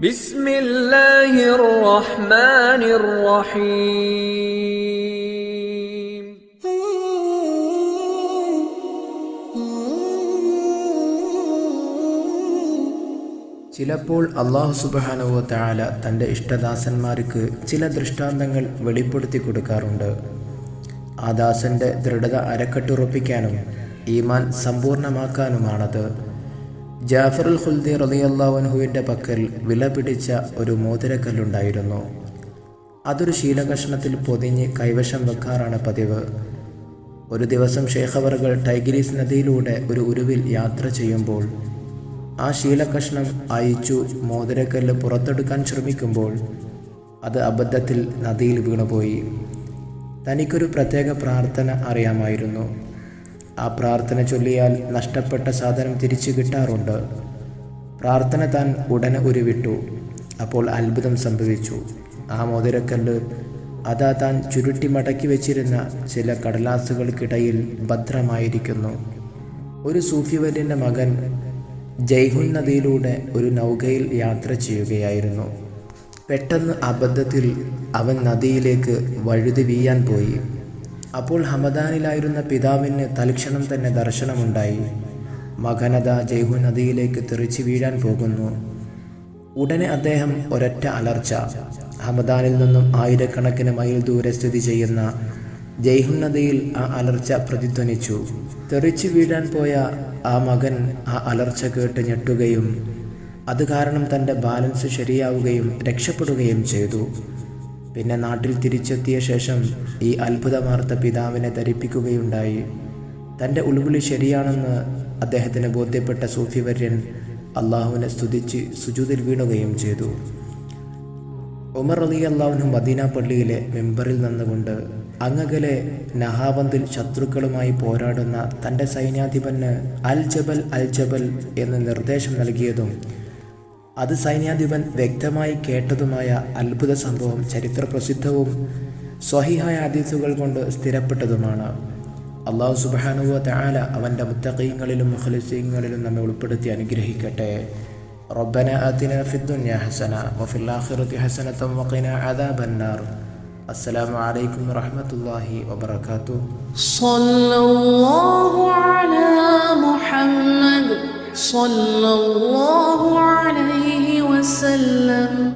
ചിലപ്പോൾ അള്ളാഹു സുബാനുവോ താല തന്റെ ഇഷ്ടദാസന്മാർക്ക് ചില ദൃഷ്ടാന്തങ്ങൾ വെളിപ്പെടുത്തി കൊടുക്കാറുണ്ട്. ആ ദാസന്റെ ദൃഢത അരക്കെട്ടുറപ്പിക്കാനും ഈമാൻ സമ്പൂർണമാക്കാനുമാണത് ജാഫറുൽ ഖുൽദി റലിയല്ലാവൻഹുവിന്റെ പക്കൽ വില പിടിച്ച ഒരു മോതിരക്കല്ലുണ്ടായിരുന്നു. അതൊരു ശീലകഷ്ണത്തിൽ പൊതിഞ്ഞ് കൈവശം വെക്കാറാണ് പതിവ്. ഒരു ദിവസം ഷേഖവറുകൾ ടൈഗ്രീസ് നദിയിലൂടെ ഒരു ഉരുവിൽ യാത്ര ചെയ്യുമ്പോൾ ആ ശീലകഷ്ണം അയച്ചു മോതിരക്കല്ല് പുറത്തെടുക്കാൻ ശ്രമിക്കുമ്പോൾ അത് അബദ്ധത്തിൽ നദിയിൽ വീണുപോയി. തനിക്കൊരു പ്രത്യേക പ്രാർത്ഥന അറിയാമായിരുന്നു. ആ പ്രാർത്ഥന ചൊല്ലിയാൽ നഷ്ടപ്പെട്ട സാധനം തിരിച്ചു കിട്ടാറുണ്ട്. പ്രാർത്ഥന താൻ ഉടനെ ഉരുവിട്ടു. അപ്പോൾ അത്ഭുതം സംഭവിച്ചു. ആ മോതിരക്കല്ല് അതാ താൻ ചുരുട്ടി മടക്കി വെച്ചിരുന്ന ചില കടലാസുകൾക്കിടയിൽ ഭദ്രമായിരിക്കുന്നു. ഒരു സൂഫിവര്യന്റെ മകൻ ജയ്ഹുൻ നദിയിലൂടെ ഒരു നൗകയിൽ യാത്ര ചെയ്യുകയായിരുന്നു. പെട്ടെന്ന് അബദ്ധത്തിൽ അവൻ നദിയിലേക്ക് വഴുതി വീയാൻ പോയി. അപ്പോൾ ഹമദാനിലായിരുന്ന പിതാവിന് തൽക്ഷണം തന്നെ ദർശനമുണ്ടായി. മകനത ജൈഹു നദിയിലേക്ക് തെറിച്ചു വീഴാൻ പോകുന്നു. ഉടനെ അദ്ദേഹം ഒരൊറ്റ അലർച്ച. ഹമദാനിൽ നിന്നും ആയിരക്കണക്കിന് മൈൽ ദൂരെ സ്ഥിതി ചെയ്യുന്ന ജൈഹു നദിയിൽ ആ അലർച്ച പ്രതിധ്വനിച്ചു. തെറിച്ചു വീഴാൻ പോയ ആ മകൻ ആ അലർച്ച കേട്ട് ഞെട്ടുകയും അത് കാരണം തന്റെ ബാലൻസ് ശരിയാവുകയും രക്ഷപ്പെടുകയും ചെയ്തു. പിന്നെ നാട്ടിൽ തിരിച്ചെത്തിയ ശേഷം ഈ അത്ഭുതമാർത്ത പിതാവിനെ ധരിപ്പിക്കുകയുണ്ടായി. തന്റെ ഉൾവിളി ശരിയാണെന്ന് അദ്ദേഹത്തിന് ബോധ്യപ്പെട്ട സൂഫിവര്യൻ അള്ളാഹുവിനെ സ്തുതിച്ച് സുജൂതിൽ വീണുകയും ചെയ്തു. ഉമർ അലി അള്ളാഹുനും മദീന പള്ളിയിലെ മെമ്പറിൽ നിന്നുകൊണ്ട് അങ്ങകലെ നഹാബന്തിൽ ശത്രുക്കളുമായി പോരാടുന്ന തന്റെ സൈന്യാധിപന് അൽ ജബൽ അൽ ജബൽ എന്ന് നിർദ്ദേശം നൽകിയതും അത് സൈന്യാധിപൻ വ്യക്തമായി കേട്ടതുമായ അത്ഭുത സംഭവം ചരിത്രപ്രസിദ്ധവും സ്വഹിഹായ ഹദീസുകൾ കൊണ്ട് സ്ഥിരപ്പെട്ടതുമാണ് അള്ളാഹു സുബാനുവ താല അവൻ്റെ മുത്തഖീങ്ങളിലും മുഖലിസീങ്ങളിലും നമ്മെ ഉൾപ്പെടുത്തി അനുഗ്രഹിക്കട്ടെ ربنا آتنا في الدنيا حسنة وفي الآخرة حسنة وقنا عذاب النار السلام عليكم ورحمة الله وبركاته صلى الله على محمد صلى الله